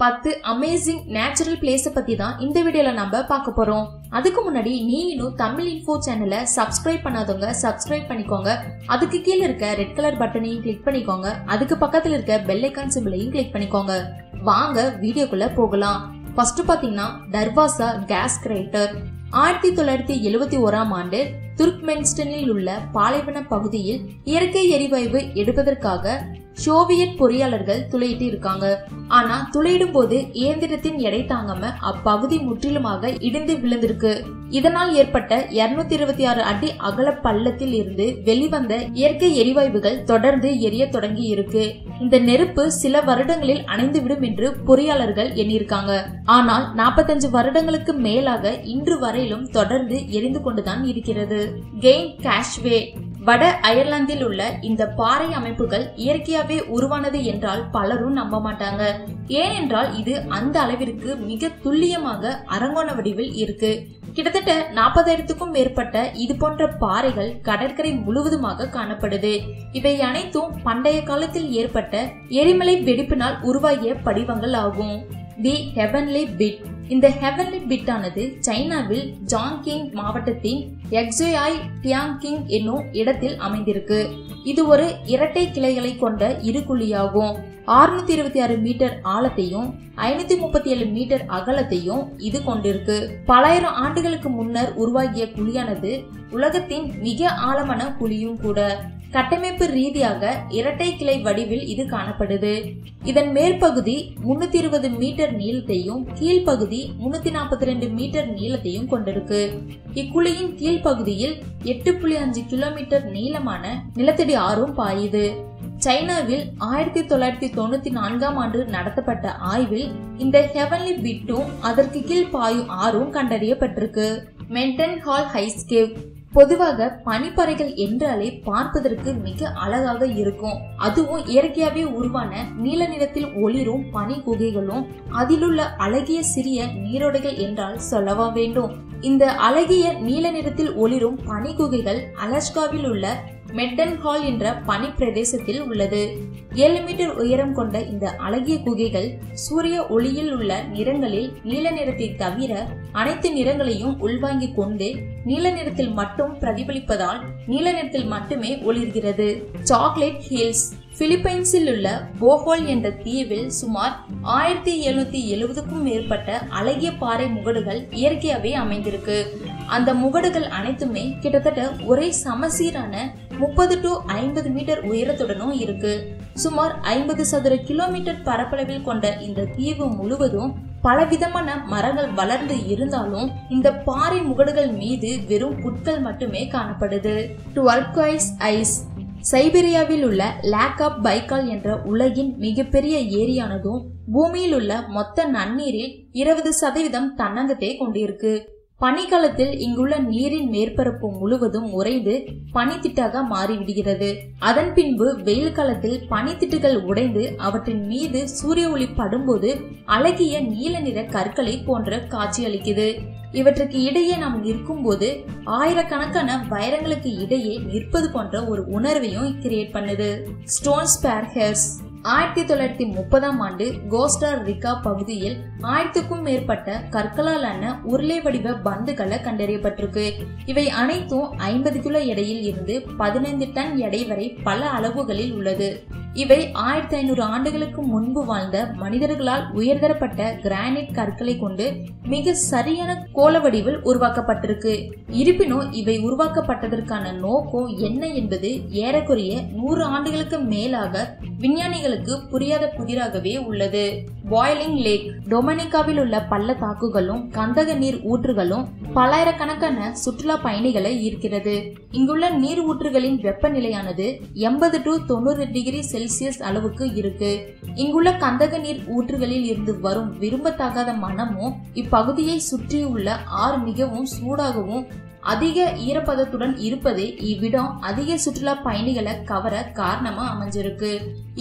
பத்து amazing natural பிளேஸ பத்தி தான் இந்த வீடியோல நம்ம பார்க்க போறோம். அதுக்கு முன்னாடி நீ இன்னும் தமிழ் இன்ஃபோ சேனலை சப்ஸ்கிரைப் பண்ணாதவங்க சப்ஸ்கிரைப் பண்ணிக்கோங்க. அதுக்கு கீழே இருக்க ரெட் கலர் பட்டனையும் கிளிக் பண்ணிக்கோங்க. அதுக்கு பக்கத்துல இருக்க பெல் ஐக்கான் சிம்பிளையும் கிளிக் பண்ணிக்கோங்க. வாங்க வீடியோக்குள்ள போகலாம். ஃபர்ஸ்ட் பாத்தீங்கன்னா டர்வாசா கேஸ் கிரேட்டர் ஆயிரத்தி தொள்ளாயிரத்தி எழுபத்தி ஓராம் ஆண்டு துர்க்மென்ஸ்டனில் உள்ள பாலைவன பகுதியில் இயற்கை எரிவாயு எடுப்பதற்காக சோவியத் பொறியாளர்கள் துளையிட்டு இருக்காங்க. ஆனா துளையிடும் போது இயந்திரத்தின் எடை தாங்காம அப்பகுதி முற்றிலுமாக இடிந்து விழுந்திருக்கு. இதனால் ஏற்பட்ட இருநூத்தி இருபத்தி ஆறு அடி அகல பள்ளத்தில் இருந்து வெளிவந்த இயற்கை எரிவாயுகள் தொடர்ந்து எரிய தொடங்கி இருக்கு இந்த நெருப்பு சில வருடங்களில் அணைந்துவிடும் என்று பொறியாளர்கள் எண்ணியிருக்காங்க. ஆனால் நாற்பத்தஞ்சு வருடங்களுக்கு மேலாக இன்று வரையிலும் தொடர்ந்து எரிந்து கொண்டுதான் இருக்கிறது. கெயின் கேஷ்வே வட அயர்லாந்தில் உள்ள இந்த பாறை அமைப்புகள் இயற்கையாவே உருவானது என்றால் பலரும் நம்ப மாட்டாங்க. ஏனென்றால் இது அந்த அளவிற்கு மிக துல்லியமாக அரங்கோண வடிவில் இருக்கு. கிட்டத்தட்ட நாற்பதாயிரத்துக்கும் மேற்பட்ட இது போன்ற பாறைகள் கடற்கரை முழுவதுமாக காணப்படுது. இவை அனைத்தும் பண்டைய காலத்தில் ஏற்பட்ட எரிமலை வெடிப்பினால் உருவாகிய படிவங்கள் ஆகும். The heavenly pit. இந்த ஹெவன்லி பிட் ஆனது சைனாவில் ஜாங்கிங் மாவட்டத்தின் எக்ஸோயாய் டியாங்கிங் என்னும் இடத்தில் அமைந்திருக்கு. இது ஒரு இரட்டை கிளைகளை கொண்ட இரு குழியாகும். ஆறுநூத்தி இருபத்தி ஆறு மீட்டர் ஆழத்தையும் ஐநூத்தி முப்பத்தி ஏழு மீட்டர் அகலத்தையும் இது கொண்டிருக்கு. பலாயிரம் ஆண்டுகளுக்கு முன்னர் உருவாகிய குழியானது உலகத்தின் மிக ஆழமான குழியும் கூட. கட்டமைப்பு ரீதியாக இரட்டை கிளை வடிவில் இது காணப்படுது. இதன் மேற்பகுதி முன்னூத்தி இருபது மீட்டர் நீளத்தையும் கீழ்ப்பகுதி முன்னூத்தி நாற்பத்தி ரெண்டு மீட்டர் நீளத்தையும் கொண்டிருக்கு. இக்குழியின் கீழ்ப்பகுதியில் எட்டு புள்ளி அஞ்சு கிலோமீட்டர் நீளமான நிலத்தடி ஆறும் பாயுது. சைனாவில் ஆயிரத்தி தொள்ளாயிரத்தி தொண்ணூத்தி நான்காம் ஆண்டு நடத்தப்பட்ட ஆய்வில் இந்த ஹெவன்லி பிட்டும் அதற்கு கீழ் பாயும் ஆறும் கண்டறியப்பட்டிருக்கு. மென்டன் ஹால் ஹைஸ்கேவ். பொதுவாக பனிப்பறைகள் என்றாலே பார்ப்பதற்கு மிக அழகாக இருக்கும். அதுவும் இயற்கையாவே உருவான நீல நிறத்தில் ஒளிரும் பனி குகைகளும் அதிலுள்ள அழகிய சிறிய நீரோடைகள் என்றால் சொல்லவா வேண்டும். இந்த அழகிய நீல நிறத்தில் ஒளிரும் பனி குகைகள் அலஸ்காவில் உள்ள மெட்டன் ஹால் என்ற பனி பிரதேசத்தில் உள்ளது. ஏழு மீட்டர் உயரம் கொண்ட இந்த அழகிய குகைகள் சூரிய ஒளியில் உள்ள நிறங்களில் நீல நிறத்தை தவிர அனைத்து நிறங்களையும் உள்வாங்கிக் கொண்டு நீல நிறத்தில் மட்டும் பிரதிபலிப்பதால் நீல நிறத்தில் மட்டுமே ஒளிர்கிறது. சாக்லேட் ஹில்ஸ் பிலிப்பைன்ஸில் உள்ள போஹோல் என்ற தீவில் சுமார் ஆயிரத்தி எழுநூத்தி எழுபதுக்கும் மேற்பட்ட அழகிய பாறை முகடுகள் இயற்கையாகவே அமைந்திருக்கு. அந்த முகடுகள் அனைத்துமே கிட்டத்தட்ட ஒரே சமசீரான முப்பது டு ஐம்பது மீட்டர் உயரத்துடனும் இருக்கு. சுமார் ஐம்பது சதுர கிலோமீட்டர் பரப்பளவில் கொண்ட இந்த தீவு முழுவதும் பலவிதமான மரங்கள் வளர்ந்து இருந்தாலும் இந்த பாறை முகடுகள் மீது வெறும் புட்கள் மட்டுமே காணப்படுது. டுவர்காய்ஸ் ஐஸ் சைபீரியாவில் உள்ள லேக் ஆப் பைக்கால் என்ற உலகின் மிகப்பெரிய ஏரியானதும் பூமியில் உள்ள மொத்த நன்னீரில் இருபது சதவீதம் தன்னகத்தை கொண்டிருக்கு. பனிக்காலத்தில் இங்குள்ள நீரின் மேற்பரப்பு முழுவதும் உறைந்து பனித்திட்டாக மாறிவிடுகிறது. அதன் பின்பு வெயில் காலத்தில் பனித்திட்டுகள் உடைந்து அவற்றின் மீது சூரிய ஒளி படும்போது அழகிய நீல நிற கற்களை போன்ற காட்சியளிக்குது இவற்றுக்கு இடையே நாம் நிற்கும்போது ஆயிரக்கணக்கான வைரங்களுக்கு இடையே நிற்பது போன்ற ஒரு உணர்வையும் கிரியேட் பண்ணுது. ஸ்டோன் ஸ்பேர் ஹேர்ஸ் ஆயிரத்தி தொள்ளாயிரத்தி முப்பதாம் ஆண்டு கோஸ்டார் ரிகா பகுதியில் ஆயிரத்துக்கும் மேற்பட்ட கற்களாலான உருளை வடிவ பந்துகளை கண்டறியப்பட்டிருக்கு. இவை அனைத்தும் ஐம்பது கிலோ எடையில் இருந்து பதினைந்து டன் எடை வரை பல அளவுகளில் உள்ளது. இவை ஆயிரத்தி ஐநூறு ஆண்டுகளுக்கு முன்பு வாழ்ந்த மனிதர்களால் உயர்தரப்பட்ட கிரானைட் கற்களை கொண்டு மிக சரியான கோல வடிவில் உருவாக்கப்பட்டிருக்கு. இருப்பினும் இவை உருவாக்கப்பட்டதற்கான நோக்கம் என்ன என்பது ஏறக்குறைய நூறு ஆண்டுகளுக்கு மேலாக விஞ்ஞானிகளுக்கு புரியாத புதிராகவே உள்ளது. பாய்லிங் லேக் டொமினிகாவில் உள்ள பள்ளத்தாக்குகளும் கந்தக நீர் ஊற்றுகளும் பல்லாயிரக்கணக்கான சுற்றுலா பயணிகளை ஈர்க்கிறது. இங்குள்ள நீர் ஊற்றுகளின் வெப்பநிலையானது எண்பது டு தொண்ணூறு டிகிரி செல்சியஸ் அளவுக்கு இருக்கு. இங்குள்ள கந்தக நீர் ஊற்றுகளில் இருந்து வரும் விரும்பத்தகாத மனமும் இப்பகுதியை சுற்றியுள்ள ஆறு மிகவும் சூடாகவும் அதிக ஈரப்பதத்துடன் இருப்பதே இவ்விடம் அதிக சுற்றுலா பயணிகளை கவர காரணமா அமைஞ்சிருக்கு.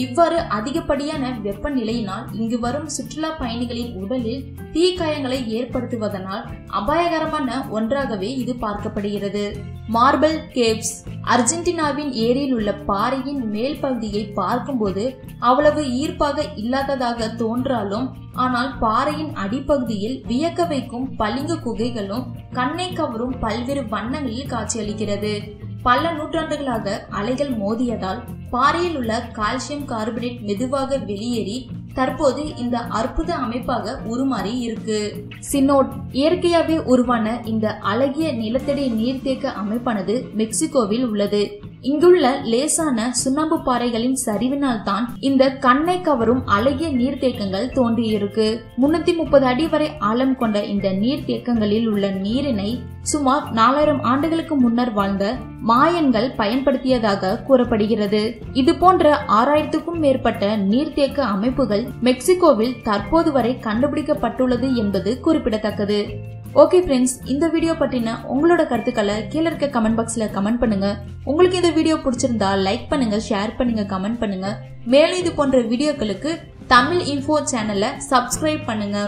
இவ்வாறு அதிகப்படியான வெப்பநிலையினால் இங்கு வரும் சுற்றுலா பயணிகளின் உடலில் தீக்காயங்களை ஏற்படுத்துவதனால் அபாயகரமான ஒன்றாகவே இது பார்க்கப்படுகிறது. மார்பல் கேவ்ஸ் அர்ஜென்டினாவின் ஏரியில் உள்ள பாறையின் மேல் பகுதியை பார்க்கும்போது அவ்வளவு ஈர்ப்பாக இல்லாததாக தோன்றாலும் ஆனால் பாறையின் அடிப்பகுதியில் வியக்க வைக்கும் பளிங்கு குகைகளும் கண்ணை கவரும் பல்வேறு வண்ணங்களில் காட்சியளிக்கிறது. பல நூற்றாண்டுகளாக அலைகள் மோதியதால் பாறையில் உள்ள கால்சியம் கார்பனேட் மெதுவாக வெளியேறி தற்போது இந்த அற்புத அமைப்பாக உருமாறி இருக்கு. சினோட் இயற்கையாகவே உருவான இந்த அழகிய நிலத்தடி நீர்த்தேக்க அமைப்பானது மெக்சிகோவில் உள்ளது. இங்குள்ள லேசான சுண்ணாம்பு பாறைகளின் சரிவினால் தான் இந்த கண்ணை கவரும் அழகிய நீர்த்தேக்கங்கள் தோன்றியிருக்கு. முன்னூத்தி முப்பது அடி வரை ஆழம் கொண்ட இந்த நீர்த்தேக்கங்களில் உள்ள நீரினை சுமார் நாலாயிரம் ஆண்டுகளுக்கு முன்னர் வாழ்ந்த மாயன்கள் பயன்படுத்தியதாக கூறப்படுகிறது. இது போன்ற ஆறாயிரத்துக்கும் மேற்பட்ட நீர்த்தேக்க அமைப்புகள் மெக்சிகோவில் தற்போது வரை கண்டுபிடிக்கப்பட்டுள்ளது என்பது குறிப்பிடத்தக்கது. ஓகே ஃப்ரெண்ட்ஸ் இந்த வீடியோ பற்றின உங்களோட கருத்துக்களை கீழே இருக்க கமெண்ட் பாக்ஸில் கமெண்ட் பண்ணுங்க. உங்களுக்கு இந்த வீடியோ பிடிச்சிருந்தா லைக் பண்ணுங்க ஷேர் பண்ணுங்க கமெண்ட் பண்ணுங்க. மேலும் இது போன்ற வீடியோக்களுக்கு தமிழ் இன்ஃபோ சேனலை சப்ஸ்கிரைப் பண்ணுங்க.